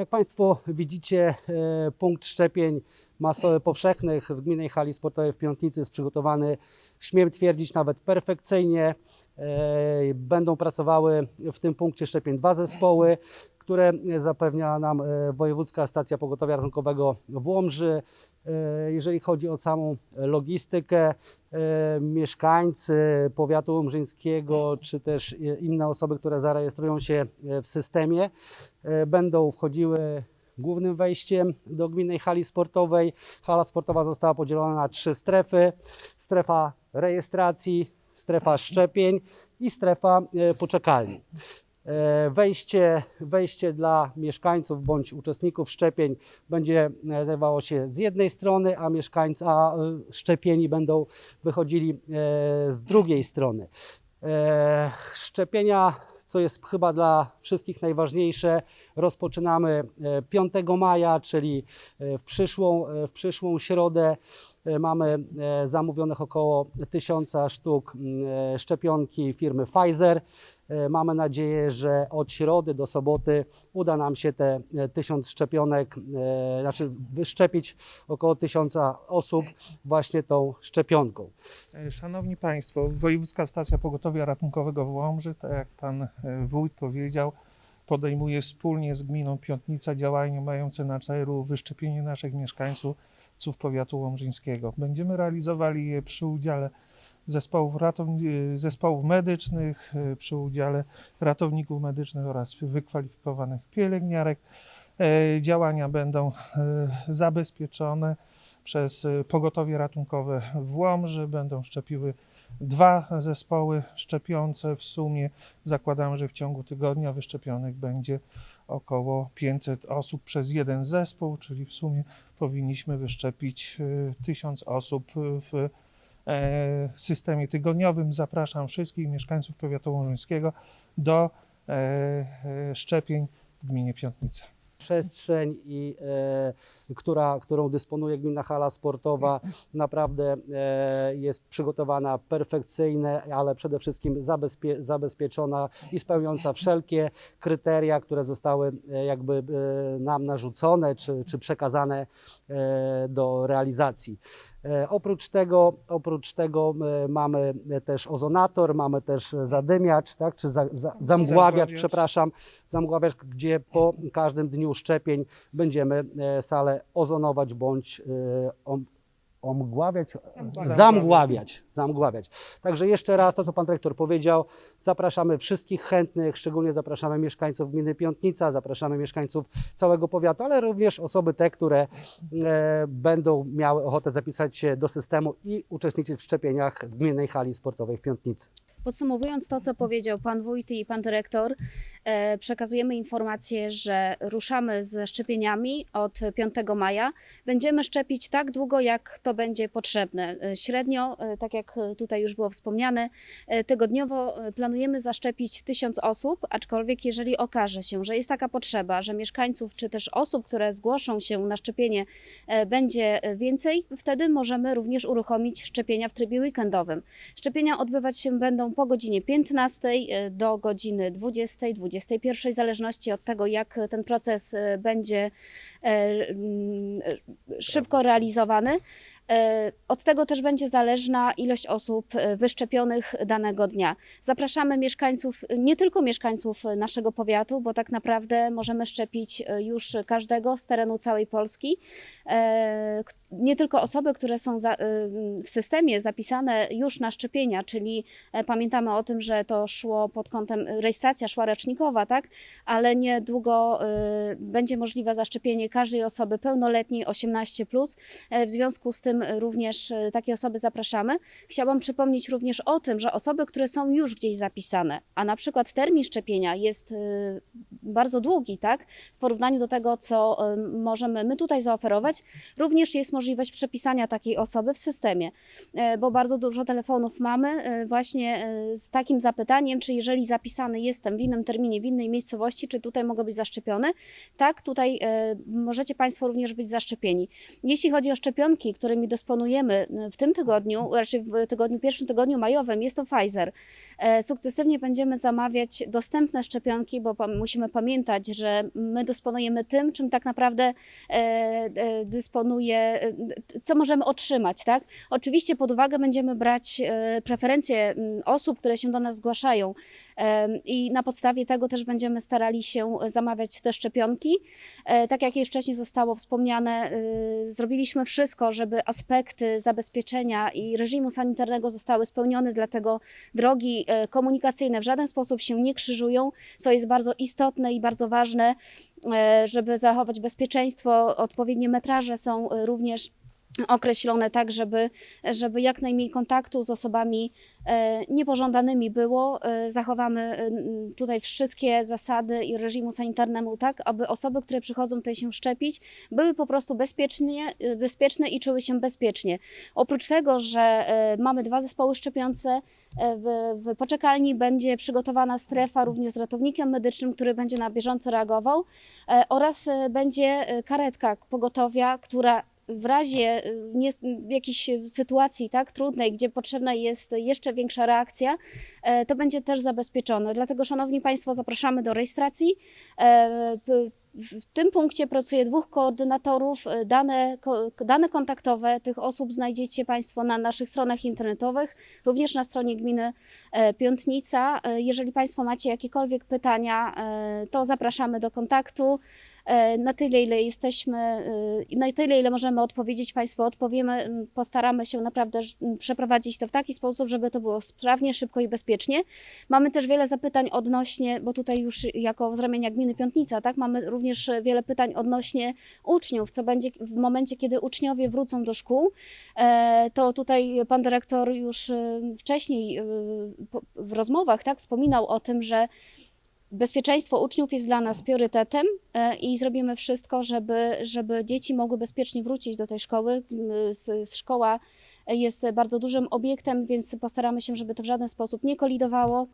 Jak Państwo widzicie, e, punkt szczepień masowych powszechnych w Gminnej Hali Sportowej w Piątnicy jest przygotowany, śmiem twierdzić, nawet perfekcyjnie. E, Będą pracowały w tym punkcie szczepień dwa zespoły, które zapewnia nam e, Wojewódzka Stacja Pogotowia Ratunkowego w Łomży. E, Jeżeli chodzi o samą logistykę, e, mieszkańcy powiatu łomżyńskiego, czy też e, inne osoby, które zarejestrują się w systemie, będą wchodziły głównym wejściem do gminnej hali sportowej. Hala sportowa została podzielona na trzy strefy. Strefa rejestracji, strefa szczepień i strefa poczekalni. E, Wejście, wejście dla mieszkańców bądź uczestników szczepień będzie znajdowało się z jednej strony, a mieszkańcy, a e, szczepieni będą wychodzili e, z drugiej strony. Szczepienia, co jest chyba dla wszystkich najważniejsze, rozpoczynamy e, 5 maja, czyli w przyszłą, w przyszłą środę. E, Mamy e, zamówionych około 1000 sztuk e, szczepionki firmy Pfizer. Mamy nadzieję, że od środy do soboty uda nam się te e, 1000 szczepionek, znaczy wyszczepić około 1000 osób właśnie tą szczepionką. Szanowni Państwo, Wojewódzka Stacja Pogotowia Ratunkowego w Łomży, tak jak Pan Wójt powiedział, podejmuje wspólnie z Gminą Piątnica działania mające na celu wyszczepienie naszych mieszkańców powiatu łomżyńskiego. Będziemy realizowali je przy udziale zespołów, ratown- e, zespołów medycznych, e, przy udziale ratowników medycznych oraz wykwalifikowanych pielęgniarek. E, Działania będą e, zabezpieczone przez e, pogotowie ratunkowe w Łomży. Będą szczepiły dwa zespoły szczepiące. W sumie zakładamy, że w ciągu tygodnia wyszczepionych będzie około 500 osób przez jeden zespół, czyli w sumie powinniśmy wyszczepić e, 1000 osób w e, systemie tygodniowym. Zapraszam wszystkich mieszkańców powiatu łomżyńskiego do e, e, szczepień w gminie Piątnica. Przestrzeń, i, e, która, którą dysponuje Gminna Hala Sportowa, naprawdę e, jest przygotowana perfekcyjnie, ale przede wszystkim zabezpie, zabezpieczona i spełniająca wszelkie kryteria, które zostały e, jakby e, nam narzucone czy, czy przekazane e, do realizacji. E, Oprócz tego, oprócz tego e, mamy też ozonator, mamy też zadymiacz, tak, czy za, za, zamgławiacz, przepraszam, zamgławiacz, gdzie po każdym dniu szczepień będziemy e, salę ozonować bądź omgławiać, Zamgławiać. zamgławiać, zamgławiać. Także jeszcze raz to, co pan dyrektor powiedział, zapraszamy wszystkich chętnych, szczególnie zapraszamy mieszkańców gminy Piątnica, zapraszamy mieszkańców całego powiatu, ale również osoby te, które e, będą miały ochotę zapisać się do systemu i uczestniczyć w szczepieniach w gminnej hali sportowej w Piątnicy. Podsumowując to, co powiedział pan wójt i pan dyrektor, e, przekazujemy informację, że ruszamy ze szczepieniami od 5 maja. Będziemy szczepić tak długo, jak to będzie potrzebne. E, Średnio, e, tak jak tutaj już było wspomniane, tygodniowo planujemy zaszczepić 1000 osób, aczkolwiek jeżeli okaże się, że jest taka potrzeba, że mieszkańców czy też osób, które zgłoszą się na szczepienie będzie więcej, wtedy możemy również uruchomić szczepienia w trybie weekendowym. Szczepienia odbywać się będą po godzinie 15 e, do godziny 20, 21, w zależności od tego, jak ten proces e, będzie e, mm, szybko realizowany. Od tego też będzie zależna ilość osób wyszczepionych danego dnia. Zapraszamy mieszkańców, nie tylko mieszkańców naszego powiatu, bo tak naprawdę możemy szczepić już każdego z terenu całej Polski. Nie tylko osoby, które są za, e, w systemie zapisane już na szczepienia, czyli e, pamiętamy o tym, że to szło pod kątem rejestracja szła rocznikowa, tak? Ale niedługo e, będzie możliwe zaszczepienie każdej osoby pełnoletniej 18+. plus. E, W związku z tym również takie osoby zapraszamy. Chciałam przypomnieć również o tym, że osoby, które są już gdzieś zapisane, a na przykład termin szczepienia jest bardzo długi, tak? W porównaniu do tego, co możemy my tutaj zaoferować, również jest możliwość przepisania takiej osoby w systemie, e, bo bardzo dużo telefonów mamy e, właśnie e, z takim zapytaniem, czy jeżeli zapisany jestem w innym terminie, w innej miejscowości, czy tutaj mogę być zaszczepiony? Tak, tutaj możecie Państwo również być zaszczepieni. Jeśli chodzi o szczepionki, którymi dysponujemy w tym tygodniu, raczej w tygodniu, pierwszym tygodniu majowym, jest to Pfizer. Sukcesywnie będziemy zamawiać dostępne szczepionki, bo musimy pamiętać, że my dysponujemy tym, czym tak naprawdę dysponuje, co możemy otrzymać, tak? Oczywiście pod uwagę będziemy brać e, preferencje m, osób, które się do nas zgłaszają em, i na podstawie tego też będziemy starali się zamawiać te szczepionki. E, Tak jak już wcześniej zostało wspomniane, zrobiliśmy wszystko, żeby aspekty zabezpieczenia i reżimu sanitarnego zostały spełnione, dlatego drogi e, komunikacyjne w żaden sposób się nie krzyżują, co jest bardzo istotne i bardzo ważne, e, żeby zachować bezpieczeństwo. Odpowiednie metraże są e, również określone tak, żeby, żeby jak najmniej kontaktu z osobami e, niepożądanymi było. E, Zachowamy e, tutaj wszystkie zasady i reżimu sanitarnemu tak, aby osoby, które przychodzą tutaj się szczepić, były po prostu bezpiecznie, bezpieczne i czuły się bezpiecznie. Oprócz tego, że mamy dwa zespoły szczepiące, w, w poczekalni będzie przygotowana strefa również z ratownikiem medycznym, który będzie na bieżąco reagował oraz będzie karetka pogotowia, która w razie y, nie, jakiejś sytuacji tak, trudnej, gdzie potrzebna jest jeszcze większa reakcja, e, to będzie też zabezpieczone. Dlatego, Szanowni Państwo, zapraszamy do rejestracji. E, W tym punkcie pracuje dwóch koordynatorów. E, Dane, dane kontaktowe tych osób znajdziecie Państwo na naszych stronach internetowych, również na stronie gminy Piątnica. Jeżeli Państwo macie jakiekolwiek pytania, to zapraszamy do kontaktu. E, Na tyle, ile jesteśmy, e, na tyle, ile możemy odpowiedzieć, Państwu odpowiemy. Postaramy się naprawdę przeprowadzić to w taki sposób, żeby to było sprawnie, szybko i bezpiecznie. Mamy też wiele zapytań odnośnie, bo tutaj już jako z ramienia gminy Piątnica, tak, mamy również wiele pytań odnośnie uczniów, co będzie w momencie, kiedy uczniowie wrócą do szkół. E, To tutaj pan dyrektor już wcześniej w rozmowach tak, wspominał o tym, że bezpieczeństwo uczniów jest dla nas priorytetem e, i zrobimy wszystko, żeby, żeby dzieci mogły bezpiecznie wrócić do tej szkoły. Szkoła jest bardzo dużym obiektem, więc postaramy się, żeby to w żaden sposób nie kolidowało.